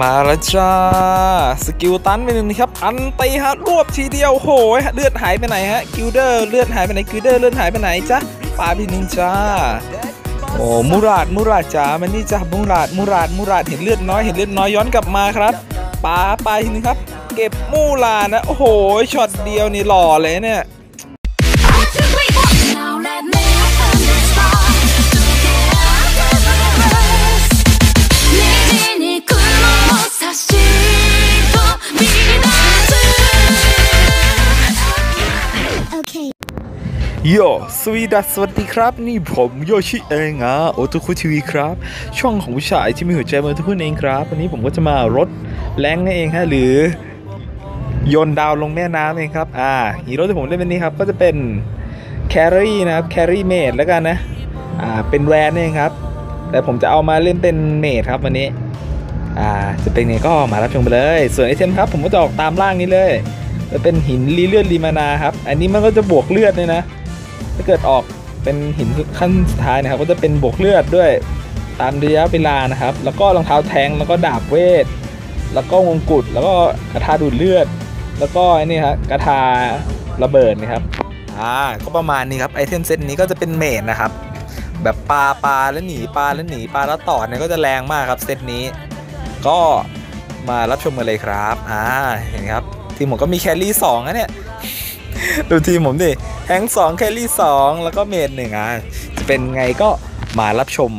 มาแล้วจ้า สกิลตันไปหนึ่งนะครับ อันตีฮะรวบทีเดียวโหยเลือดหายไปไหนฮะกิลเดอร์เลือดหายไปไหนกิลเดอร์เลือดหายไปไหนจ้าปาไปหนึ่งจ้าโอ้มูราดมูราดจ้ามันนี่จ้ามูราดมูราดมูราดเห็นเลือดน้อยเห็นเลือดน้อยย้อนกลับมาครับปาไปทีนึงครับ เก็บมูลานะโอ้โหช็อตเดียวนี่หล่อเลยเนี่ย โยสวีดัสสวัสดีครับ นี่ผมโยชิเองอะโอทุคุทีวีครับ ช่องของผู้ชายที่มีหัวใจเหมือนทุกคนเองครับ วันนี้ผมก็จะมารถแรงนั่นเองฮะหรือโยนดาวลงแม่น้ำเองครับ อ่าฮีโร่ที่ผมเล่นวันนี้ครับ ก็จะเป็นแครี่นะครับแครี่เมดแล้วกันนะ อ่า เป็นแวนเองครับ แต่ผมจะเอามาเล่นเป็นเมดครับวันนี้ อ่า จะเป็นไงก็มารับชมไปเลย ส่วนไอเทมครับผมก็จะออกตามล่างนี้เลยจะเป็นหินรีเลือดรีมานาครับ อันนี้มันก็จะบวกเลือดเลยนะ ถ้าเกิดออกเป็นหินขั้นสุดท้ายนะครับ ก็จะเป็นบวกเลือดด้วยตามระยะเวลานะครับ แล้วก็รองเท้าแทงแล้วก็ดาบเวท แล้วก็วงกุฎแล้วก็กระทาดูดเลือด แล้วก็ไอ้นี่ครับกระทาระเบิดนะครับอ่าก็ประมาณนี้ครับไอเทมเซตนี้ก็จะเป็นเมดนะครับ แบบปลาปลาแล้วหนีปลาแล้วหนีปลาแล้วต่อเนี่ยก็จะแรงมากครับเซตนี้ ก็มารับชมกันเลยครับอ่าเห็นไหมครับทีมผมก็มีแคลรี่สองนะเนี่ย ดูทีมผมดิแฮงสองแคลรี่สองแล้วก็เมดหนึ่งอะจะเป็นไงก็มารับชม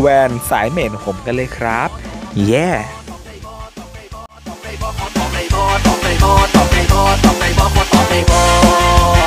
แวนสายเมดผมกันเลยครับ เย้ล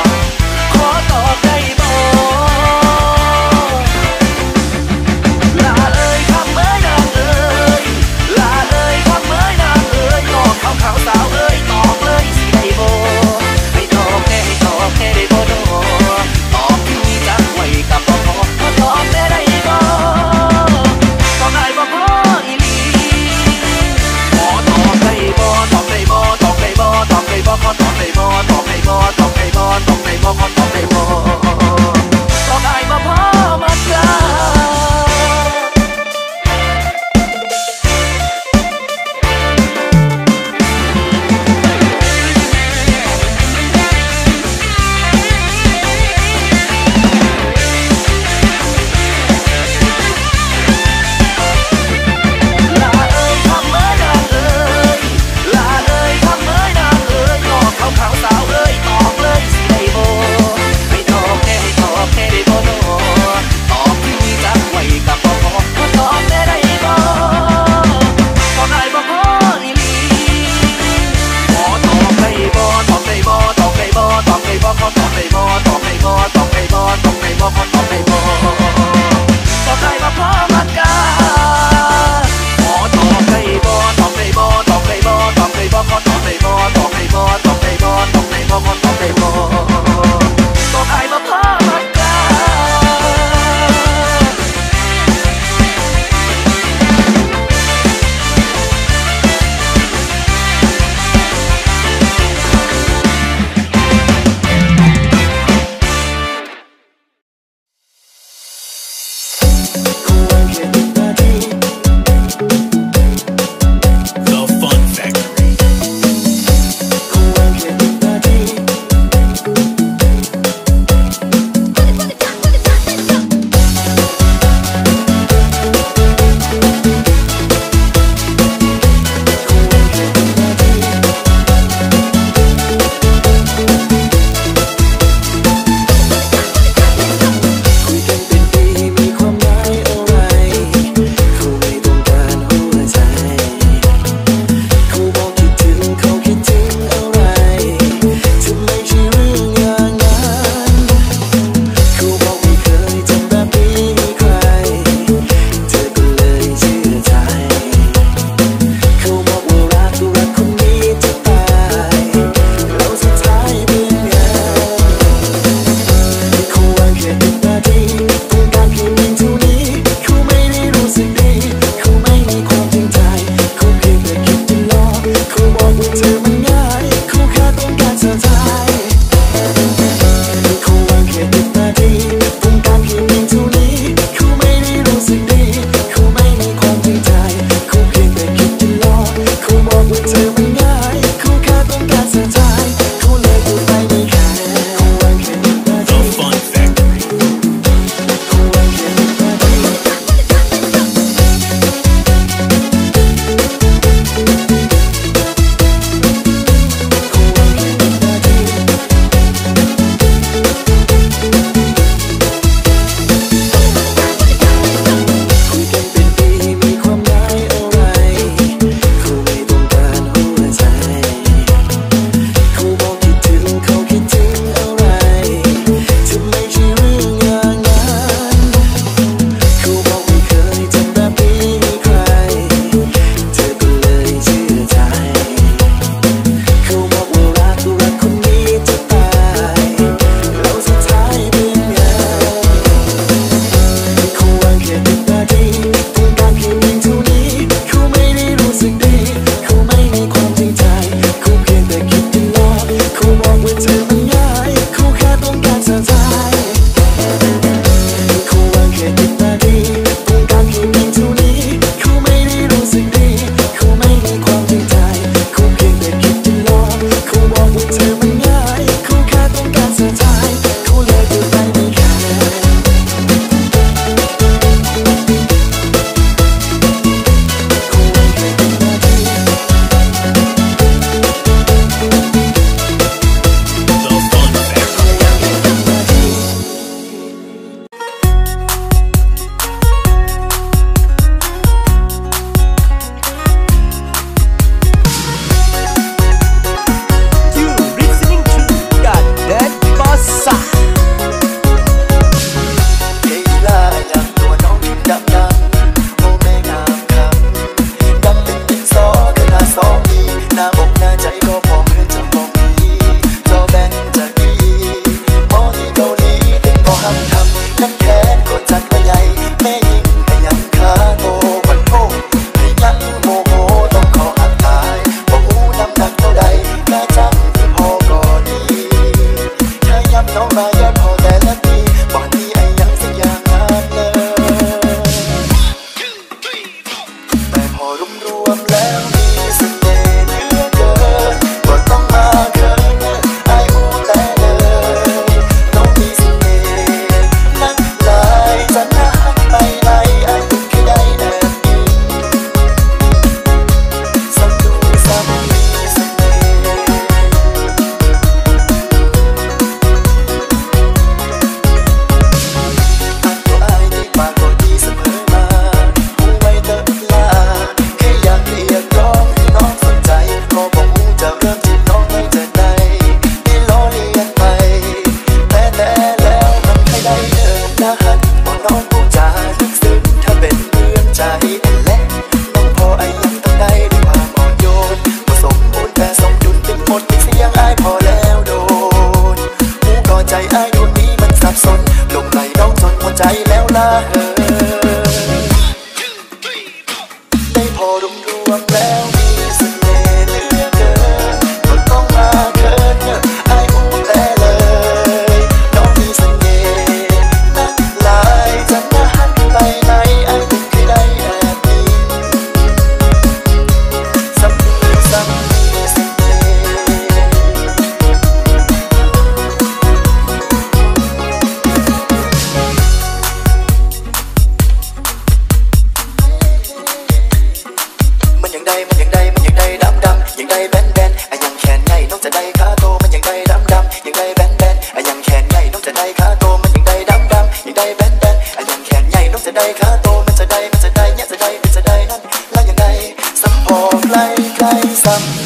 삼.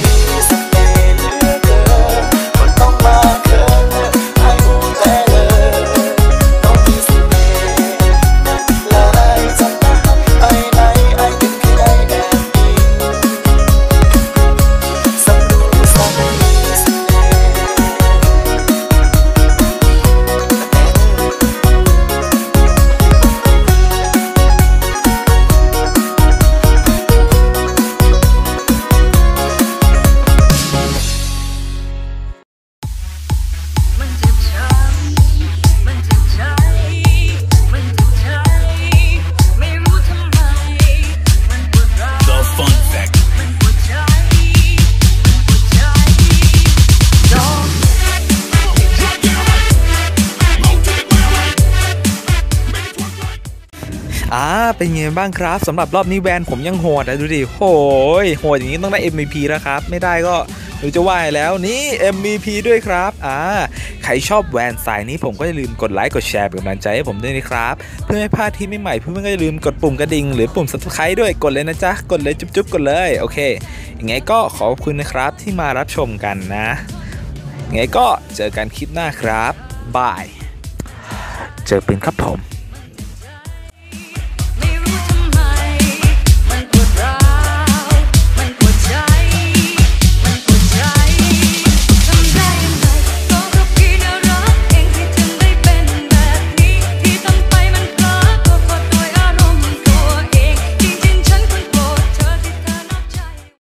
่าเป็นไงบ้างครับสำหรับรอบนี้แวนผมยังโหดนะดูดิโหยโหดอย่างนี้ต้องได้ MVP แล้วครับ ไม่ได้ก็หรือจะว่ายแล้วนี่ MVP ด้วยครับอ่าใครชอบแวนสายนี้ผมก็อย่าลืมกดไลค์กดแชร์เป็นกำลังใจให้ผมด้วยนะครับ เพื่อไม่พลาดที่ใหม่ๆเพื่อนๆก็อย่าลืมกดปุ่มกระดิ่งหรือปุ่ม subscribe ด้วยกดเลยนะจ๊ะกดเลยจุ๊บๆกดเลยโอเคยังไงก็ขอบคุณนะครับที่มารับชมกันนะไงก็เจอกันคลิปหน้าครับบายเจอเป็นครับ